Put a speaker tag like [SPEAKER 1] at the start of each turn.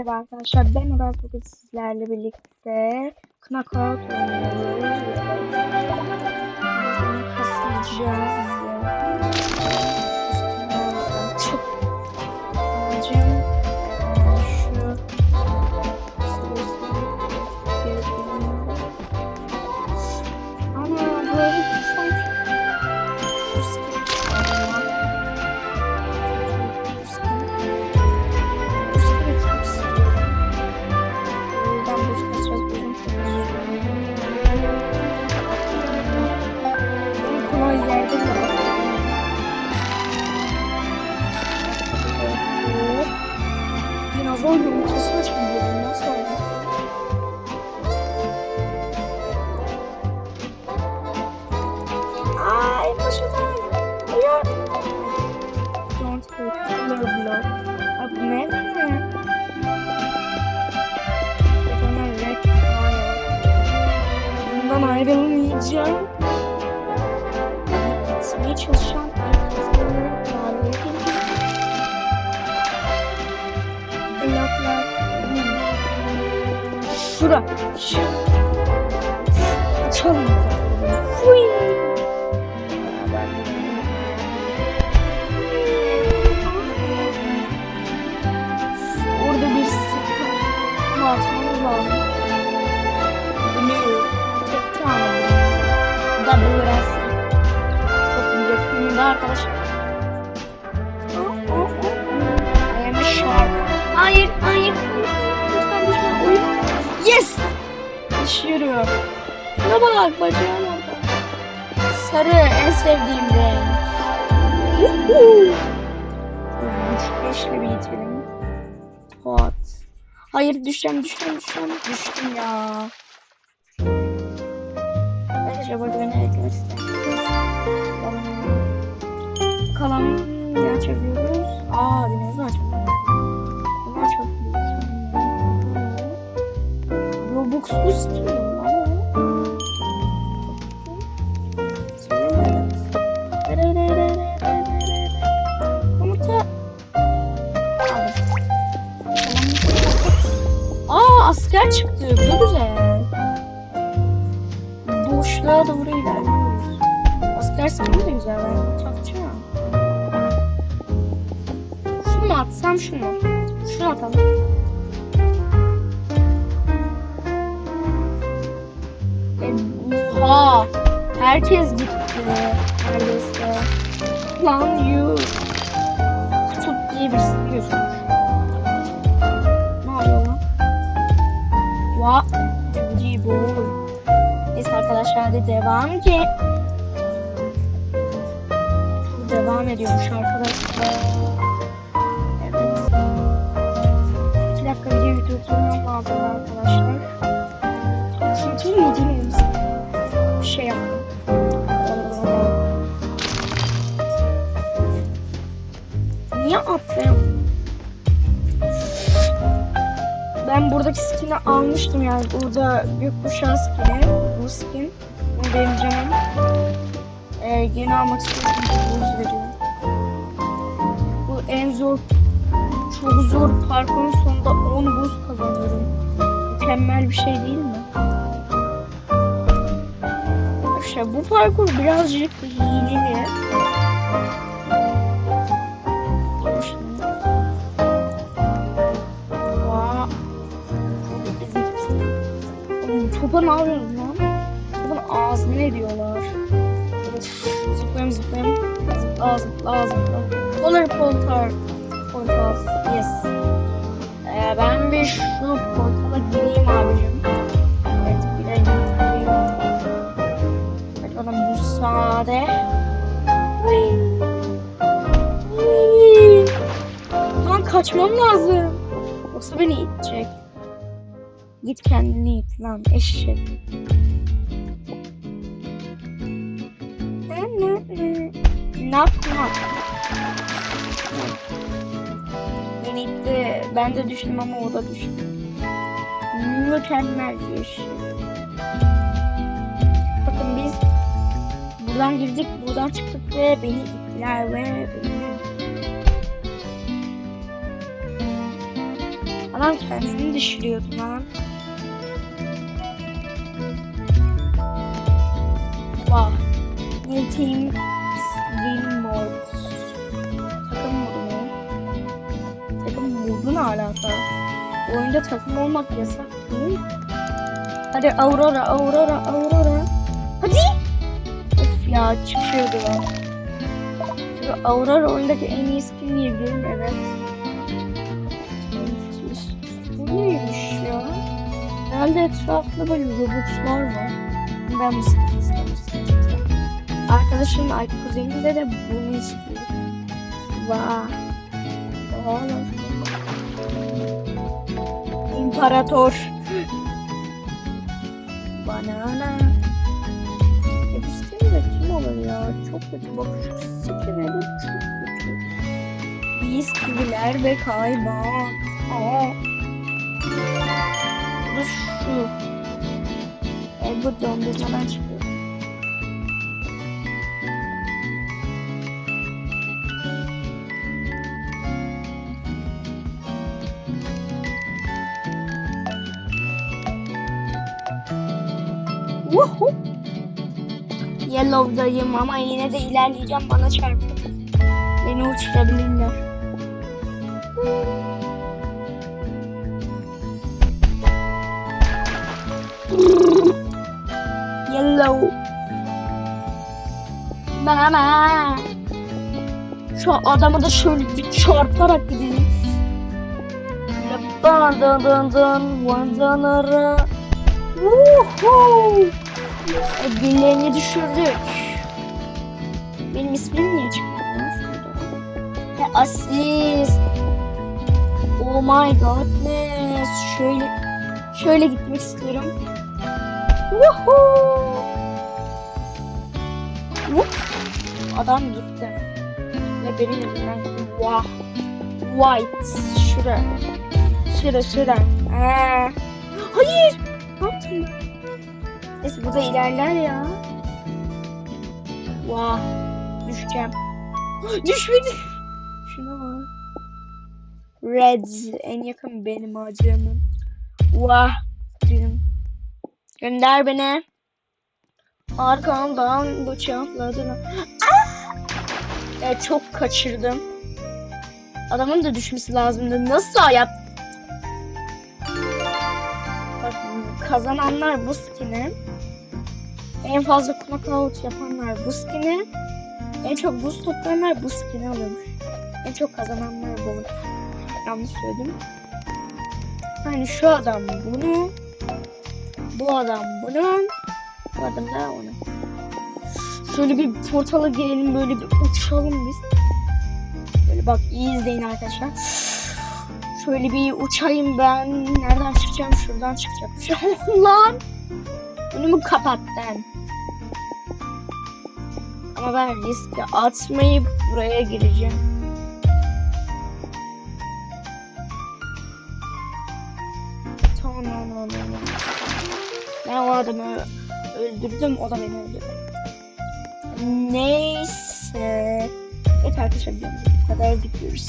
[SPEAKER 1] Merhaba arkadaşlar ben Ural bugün sizlerle birlikte Knockout oynuyoruz. Kasılacağız. Bundan ayrılmayacağım. Gitmeye çalışan herkese davet edeceğim. Bloklar. Şura. Şu. Arkadaşlar. Shark. Hayır, hayır. Lütfen düşme. Oyun. Yes! Düşüyorum. Şuna bak bacağım orada. Sarı en sevdiğim renk. Yuhuu. Üç beşle bitirelim. Hot. Hayır düşeceğim düşeceğim düşeceğim. Düştüm ya. Burada beni eklemek istemiyorum. Kalan ne açabiliyoruz? Aa dinozor açabiliyoruz. Bunu açabiliyoruz. Skin o? Yumurta. Aa asker çıktı. Bu güzel. Boşluğa doğru ilerliyoruz. Asker skin'i de güzel. Ben bunu atsam şunu. Şunu atalım. E, Oha. Herkes gitti. Neredeyse. Lan you. Kutup diye birisi gözükmüş. Ne yapıyor lan? Va. Judy boy. Neyse arkadaşlar hadi devam ki. Bu devam ediyormuş arkadaşlar. Durdurmam lazım arkadaşlar. Çünkü yediğimiz bir şey yapalım. Niye attım? Ben buradaki skin'i almıştım yani burada gökkuşağı skin'i bu skin bunu canım ee, yeni almak istiyorum bu en zor çok zor parkurun sonunda 10 buz kazanıyorum mükemmel bir şey değil mi? İşte bu parkur birazcık hileli topa ne yapıyorsunuz lan? Topun ağzını ediyorlar. Of, zıplayayım zıplayayım. Zıpla zıpla zıpla. Polar portal. Portal. Yes. Ee, ben bir şu portala gireyim abicim. Evet gireyim. gireyim. Bakalım bu sade. Lan kaçmam lazım. Yoksa beni itecek. Git kendini it lan eşek. Knock knock. Beni itti. Ben de düştüm ama o da düştü. Mükemmel bir şey. Bakın biz buradan girdik, buradan çıktık ve beni ittiler ve beni Adam kendini düşürüyordu lan. Vah. New alaka? Bu oyunda takım olmak yasak değil? Hadi Aurora, Aurora, Aurora. Hadi. Of ya çıkıyordu lan. Çünkü Aurora oyundaki en iyi skin diyebilirim evet. Bu neymiş ya? Herhalde etrafında böyle robuxlar var. Ben bu skin istemiştim. Arkadaşım ay kuzenimde de bunu istiyor. Vay. Oğlum. İmparator. Banana. Skin de kim olur ya? Çok kötü bak şu skin'e de çok kötü. Biz gibiler ve kaymak. Aa. Bu şu. E bu dondurmadan çıkıyor. Woohoo! Yellow'dayım ama yine de ilerleyeceğim bana çarpın. Beni uçurabilirler. Yellow. Mama. Şu adamı da şöyle bir çarparak gidelim. Dın dın dın dın vandanara. Woohoo! E, Birilerini düşürdük. Benim ismim niye şurada? He, asist. Oh my godness. Şöyle şöyle gitmek istiyorum. Woohoo! Adam gitti. Ve benim elimden. Wow. White. Şura. Şura şura. Aa. Hayır. Ne yaptın? Neyse bu da ilerler ya. Vah. Düşeceğim. Düşmedi. Şuna bak. Red. En yakın benim acımın. Vah. Benim. Gönder beni. Arkamdan bıçakladılar. Ah! Evet, çok kaçırdım. Adamın da düşmesi lazımdı. Nasıl hayat? Kazananlar bu skin'i. En fazla knockout yapanlar bu skin'i. En çok boost toplayanlar bu skin'i alıyormuş. En çok kazananlar bu. Yanlış söyledim. Yani şu adam bunu. Bu adam bunu. Bu adam da onu. Şöyle bir portala girelim böyle bir uçalım biz. Böyle bak iyi izleyin arkadaşlar. Şöyle bir uçayım ben. Nereden çıkacağım? Şuradan çıkacağım. Lan! Önümü kapattın. Ama ben riske atmayıp buraya gireceğim. Tamam tamam. Ben o adamı öldürdüm. O da beni öldürdü. Neyse. Evet arkadaşlar bu kadar gidiyoruz.